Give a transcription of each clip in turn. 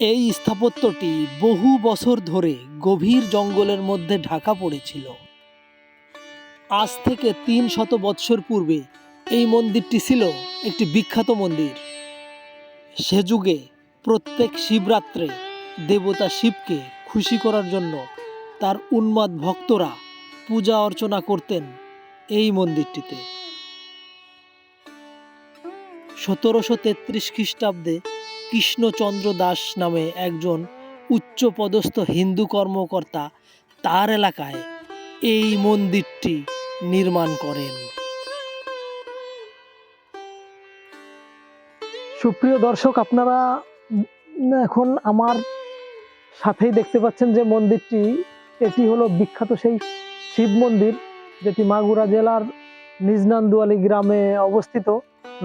এই স্থাপত্যটি বহু বছর ধরে গভীর জঙ্গলের মধ্যে ঢাকা পড়েছিল। আজ থেকে তিন শত বৎসর পূর্বে এই মন্দিরটি ছিল একটি বিখ্যাত মন্দির। সে যুগে প্রত্যেক শিবরাত্রে দেবতা শিবকে খুশি করার জন্য তার উন্মাদ ভক্তরা পূজা অর্চনা করতেন এই মন্দিরটিতে। সতেরোশো তেত্রিশ খ্রিস্টাব্দে কৃষ্ণচন্দ্র দাস নামে একজন উচ্চপদস্থ হিন্দু কর্মকর্তা তার এলাকায় এই মন্দিরটি নির্মাণ করেন। সুপ্রিয় দর্শক, আপনারা এখন আমার সাথেই দেখতে পাচ্ছেন যে মন্দিরটি, এটি হলো বিখ্যাত সেই শিব মন্দির, যেটি মাগুরা জেলার নিজনান্দুয়ালি গ্রামে অবস্থিত।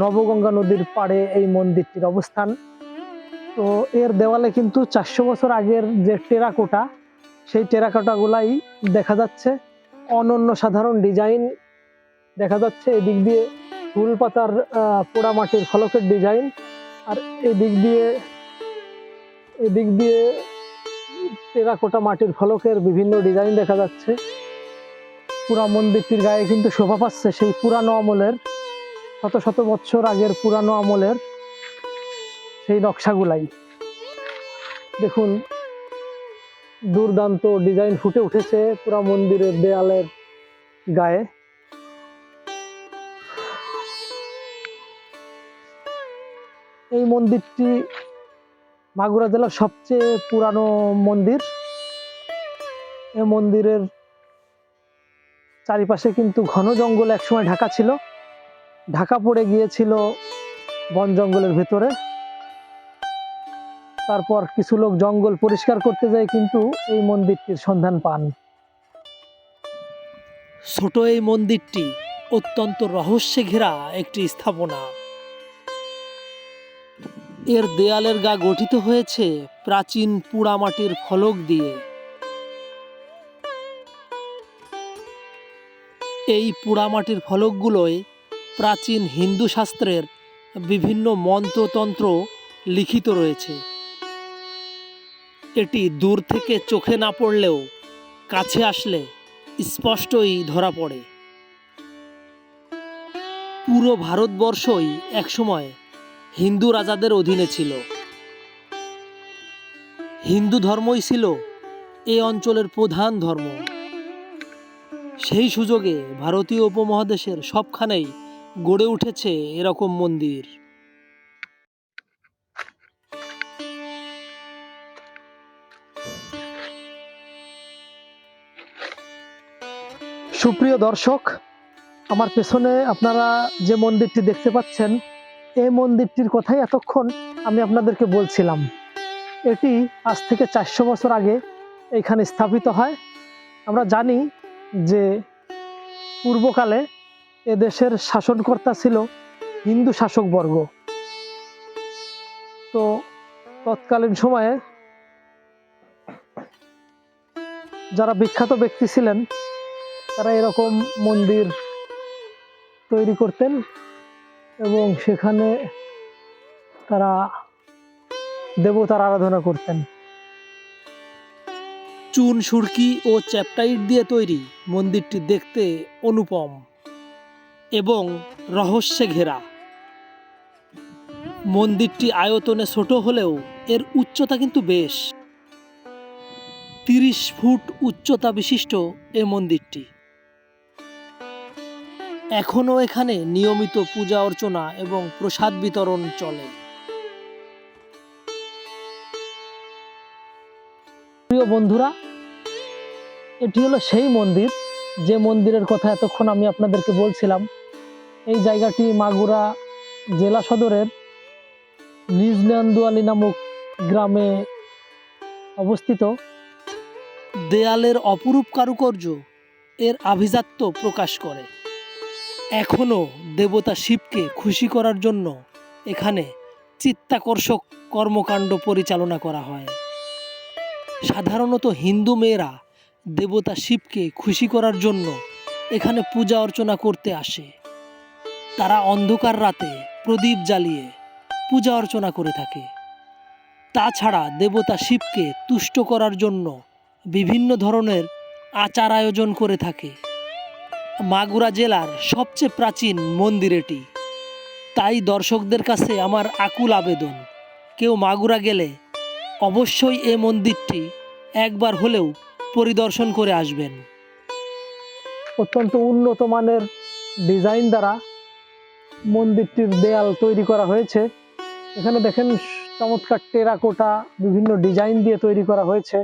নবগঙ্গা নদীর পাড়ে এই মন্দিরটির অবস্থান। তো এর দেওয়ালে কিন্তু চারশো বছর আগের যে টেরাকোটা, সেই টেরাকোটাগুলাই দেখা যাচ্ছে। অনন্য সাধারণ ডিজাইন দেখা যাচ্ছে। এদিক দিয়ে ফুল পাতার পোড়া মাটির ফলকের ডিজাইন। আর এদিক দিয়ে এদিক দিয়ে টেরাকোটা মাটির ফলকের বিভিন্ন ডিজাইন দেখা যাচ্ছে। পুরা মন্দিরটির গায়ে কিন্তু শোভা পাচ্ছে সেই পুরানো আমলের, শত শত বৎসর আগের পুরানো আমলের। সেই নকশাগুলাই। দেখুন, দুর্দান্ত ডিজাইন ফুটে উঠেছে পুরো মন্দিরের দেয়ালের গায়ে। এই মন্দিরটি মাগুরা জেলার সবচেয়ে পুরানো মন্দির। এই মন্দিরের চারিপাশে কিন্তু ঘন জঙ্গল একসময় ঢাকা ছিল। ঢাকা পড়ে গিয়েছিল বন জঙ্গলের ভেতরে। তারপর কিছু লোক জঙ্গল পরিষ্কার করতে যায়, কিন্তু এই মন্দিরটির সন্ধান পান। ছোট এই মন্দিরটি অত্যন্ত রহস্যে ঘেরা একটি স্থাপনা। এর দেয়ালের গা গঠিত হয়েছে প্রাচীন পোড়ামাটির ফলক দিয়ে। এই পোড়ামাটির ফলকগুলোয় প্রাচীন হিন্দু শাস্ত্রের বিভিন্ন মন্ত্রতন্ত্র লিখিত রয়েছে। এটি দূর থেকে চোখে না পড়লেও কাছে আসলে স্পষ্টই ধরা পড়ে। পুরো ভারতবর্ষই একসময় হিন্দু রাজাদের অধীনে ছিল। হিন্দু ধর্মই ছিল এ অঞ্চলের প্রধান ধর্ম। সেই সুযোগে ভারতীয় উপমহাদেশের সবখানেই গড়ে উঠেছে এরকম মন্দির। সুপ্রিয় দর্শক, আমার পেছনে আপনারা যে মন্দিরটি দেখতে পাচ্ছেন, এই মন্দিরটির কথাই এতক্ষণ আমি আপনাদেরকে বলছিলাম। এটি আজ থেকে চারশো বছর আগে এখানে স্থাপিত হয়। আমরা জানি যে পূর্বকালে এদেশের শাসনকর্তা ছিল হিন্দু শাসকবর্গ তো তৎকালীন সময়ে যারা বিখ্যাত ব্যক্তি ছিলেন তারা এরকম মন্দির তৈরি করতেন এবং সেখানে তারা দেবতার আরাধনা করতেন। চুন, সুরকি ও চ্যাপটাইট দিয়ে তৈরি মন্দিরটি দেখতে অনুপম এবং রহস্যে ঘেরা। মন্দিরটি আয়তনে ছোট হলেও এর উচ্চতা কিন্তু বেশ। তিরিশ ফুট উচ্চতা বিশিষ্ট এ মন্দিরটি। এখনও এখানে নিয়মিত পূজা অর্চনা এবং প্রসাদ বিতরণ চলে। প্রিয় বন্ধুরা, এটি হলো সেই মন্দির। যে মন্দিরের কথা এতক্ষণ আমি আপনাদেরকে বলছিলাম, এই জায়গাটি মাগুরা জেলা সদরের নিজনান্দুয়ালি নামক গ্রামে অবস্থিত। দেয়ালের অপরূপ কারুকার্য এর আভিজাত্য প্রকাশ করে। এখনও দেবতা শিবকে খুশি করার জন্য এখানে চিত্তাকর্ষক কর্মকাণ্ড পরিচালনা করা হয়। সাধারণত হিন্দু মেয়েরা দেবতা শিবকে খুশি করার জন্য এখানে পূজা অর্চনা করতে আসে। তারা অন্ধকার রাতে প্রদীপ জ্বালিয়ে পূজা অর্চনা করে থাকে। তাছাড়া দেবতা শিবকে তুষ্ট করার জন্য বিভিন্ন ধরনের আচার আয়োজন করে থাকে। মাগুরা জেলার সবচেয়ে প্রাচীন মন্দির এটি। তাই দর্শকদের কাছে আমার আকুল আবেদন, কেউ মাগুরা গেলে অবশ্যই এ মন্দিরটি একবার হলেও পরিদর্শন করে আসবেন। অত্যন্ত উন্নত মানের ডিজাইন দ্বারা মন্দিরটির দেয়াল তৈরি করা হয়েছে। এখানে দেখেন চমৎকার টেরাকোটা, বিভিন্ন ডিজাইন দিয়ে তৈরি করা হয়েছে।